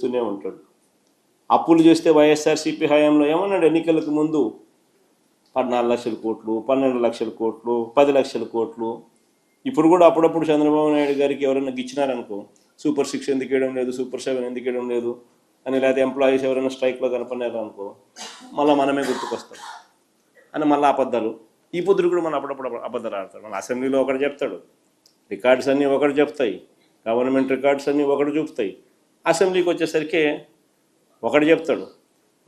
చేస్తూనే ఉంటాడు. అప్పులు చేస్తే వైఎస్ఆర్సీపీ హయాంలో ఏమన్నాడు? ఎన్నికలకు ముందు పద్నాలుగు లక్షల కోట్లు పన్నెండు లక్షల కోట్లు పది లక్షల కోట్లు. ఇప్పుడు కూడా అప్పుడప్పుడు చంద్రబాబు నాయుడు గారికి ఎవరైనా గిచ్చినారనుకో సూపర్ సిక్స్ ఎందుకు ఇవ్వడం లేదు సూపర్ సెవెన్ ఎందుకు ఇవ్వడం లేదు అని లేకపోతే ఎంప్లాయీస్ ఎవరైనా స్ట్రైక్లో కనపడినారనుకో మళ్ళీ మనమే గుర్తుకొస్తాం. అని మళ్ళీ అబద్ధాలు. ఈ పొద్దురు కూడా మనం అప్పుడప్పుడు అబద్ధాలు ఆడతాడు మన అసెంబ్లీలో ఒకటి చెప్తాడు. రికార్డ్స్ అన్నీ ఒకటి చెప్తాయి. గవర్నమెంట్ రికార్డ్స్ అన్నీ ఒకటి చూపుతాయి. అసెంబ్లీకి వచ్చేసరికి ఒకటి చెప్తాడు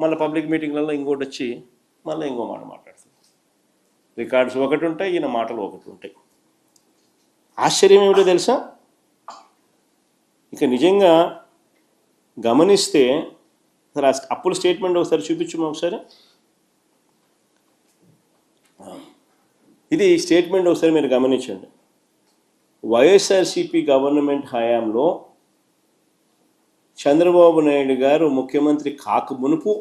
మళ్ళీ పబ్లిక్ మీటింగ్లలో ఇంకోటి వచ్చి మళ్ళీ ఇంకో మాట మాట్లాడుతుంది. రికార్డ్స్ ఒకటి ఉంటాయి ఈయన మాటలు ఒకటి ఉంటాయి. ఆశ్చర్యం ఏమిటో తెలుసా? ఇక నిజంగా గమనిస్తే అసలు అప్పుల స్టేట్మెంట్ ఒకసారి చూపించము ఒకసారి? ఇది స్టేట్మెంట్ ఒకసారి మీరు గమనించండి. వైఎస్ఆర్సిపి గవర్నమెంట్ హయాంలో చంద్రబాబు నాయుడు గారు ముఖ్యమంత్రి కాక మునుపు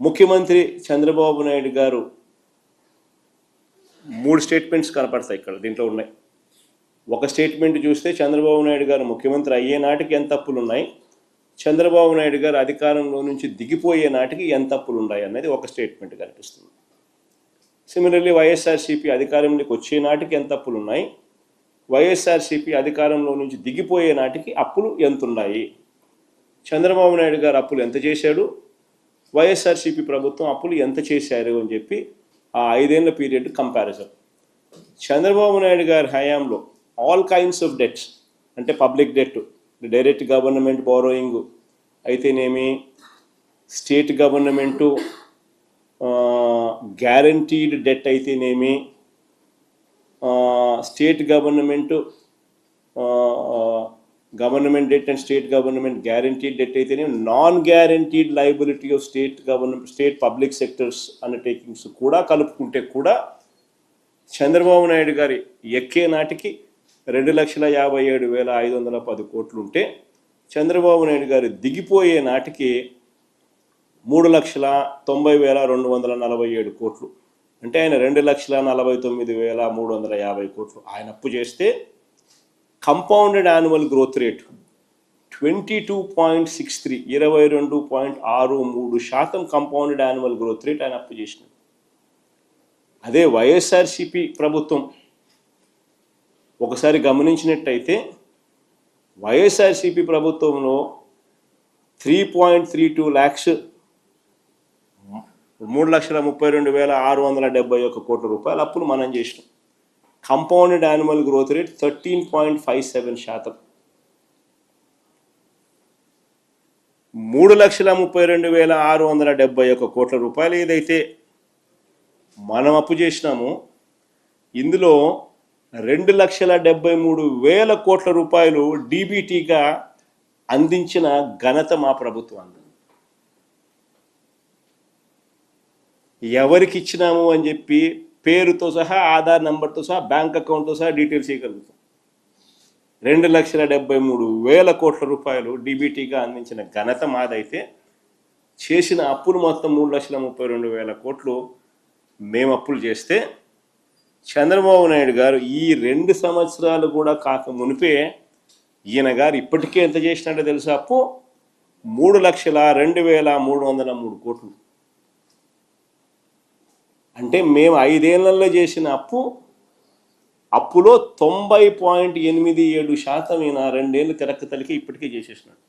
ముఖ్యమంత్రి చంద్రబాబు నాయుడు గారు మూడు స్టేట్మెంట్స్ కనపడతాయి ఇక్కడ దీంట్లో ఉన్నాయి. ఒక స్టేట్మెంట్ చూస్తే చంద్రబాబు నాయుడు గారు ముఖ్యమంత్రి అయ్యే నాటికి ఎంత అప్పులు ఉన్నాయి చంద్రబాబు నాయుడు గారు అధికారంలో నుంచి దిగిపోయే నాటికి ఎంత అప్పులు ఉన్నాయి అనేది ఒక స్టేట్మెంట్ కనిపిస్తుంది. సిమిలర్లీ వైఎస్ఆర్సీపీ అధికారంలోకి వచ్చే నాటికి ఎంత అప్పులు ఉన్నాయి వైఎస్ఆర్సీపీ అధికారంలో నుంచి దిగిపోయే నాటికి అప్పులు ఎంతున్నాయి. చంద్రబాబు నాయుడు గారు అప్పులు ఎంత చేశాడు? వైఎస్ఆర్సీపీ ప్రభుత్వం అప్పులు ఎంత చేశారు అని చెప్పి ఆ ఐదేళ్ళ పీరియడ్ కంపారిజన్. చంద్రబాబు నాయుడు గారి హయాంలో ఆల్ కైండ్స్ ఆఫ్ డెట్స్ అంటే public debt direct government borrowing అయితేనేమి స్టేట్ గవర్నమెంటు గ్యారంటీడ్ డెట్ అయితేనేమి state government government debt and state government guaranteed debt అయితేనే non guaranteed liability of state government state public sectors undertakings కూడా కలుపుకుంటే కూడా చంద్రబాబు నాయుడు గారి ఎక్కే నాటికి రెండు లక్షల యాభై ఏడు వేల ఐదు వందల పది కోట్లు ఉంటే చంద్రబాబు నాయుడు గారు దిగిపోయే నాటికి మూడు లక్షల తొంభై వేల రెండు వందల నలభై ఏడు కోట్లు. అంటే ఆయన రెండు లక్షల నలభై తొమ్మిది వేల మూడు వందల యాభై కోట్లు ఆయన అప్పు చేస్తే compounded annual growth rate twenty two point six three ఇరవై రెండు పాయింట్ ఆరు మూడు శాతం కంపౌండెడ్ యాన్యువల్ గ్రోత్ రేట్ ఆయన అప్పు చేసినాడు అదే వైఎస్ఆర్సిపి ప్రభుత్వం. ఒకసారి గమనించినట్టయితే వైఎస్ఆర్సిపి ప్రభుత్వంలో three point three two lakhs మూడు లక్షల ముప్పై రెండు వేల ఆరు వందల డెబ్బై ఒక్క కోట్ల రూపాయల అప్పులు మనం చేసినాం. Compounded annual growth rate thirteen point five seven శాతం. మూడు లక్షల ముప్పై రెండు వేల ఆరు వందల డెబ్బై ఒక్క కోట్ల రూపాయలు ఏదైతే మనం అప్పు చేసినామో ఇందులో రెండు లక్షల డెబ్బై మూడు వేల కోట్ల రూపాయలు డీబీటీగా అందించిన ఘనత మా ప్రభుత్వం ఎవరికి ఇచ్చినాము అని చెప్పి పేరుతో సహా ఆధార్ నెంబర్తో సహా బ్యాంక్ అకౌంట్తో సహా డీటెయిల్స్ ఇవ్వగలుగుతాం. రెండు లక్షల డెబ్బై మూడు వేల కోట్ల రూపాయలు డీబీటీగా అందించిన ఘనత మాదైతే చేసిన అప్పులు మొత్తం మూడు లక్షల ముప్పై రెండు వేల కోట్లు మేము అప్పులు చేస్తే చంద్రబాబు నాయుడు గారు ఈ రెండు సంవత్సరాలు కూడా కాక మునిపే ఈయన గారు ఇప్పటికే ఎంత చేసినట్టు తెలుసా అప్పు? మూడు లక్షల రెండు వేల మూడు వందల మూడు కోట్లు. అంటే మేము ఐదేళ్ళలో చేసిన అప్పు అప్పులో తొంభై పాయింట్ ఎనిమిది ఏడు శాతం ఈయన రెండేళ్ళు తిరక్కతలికి ఇప్పటికే చేసేసినాడు.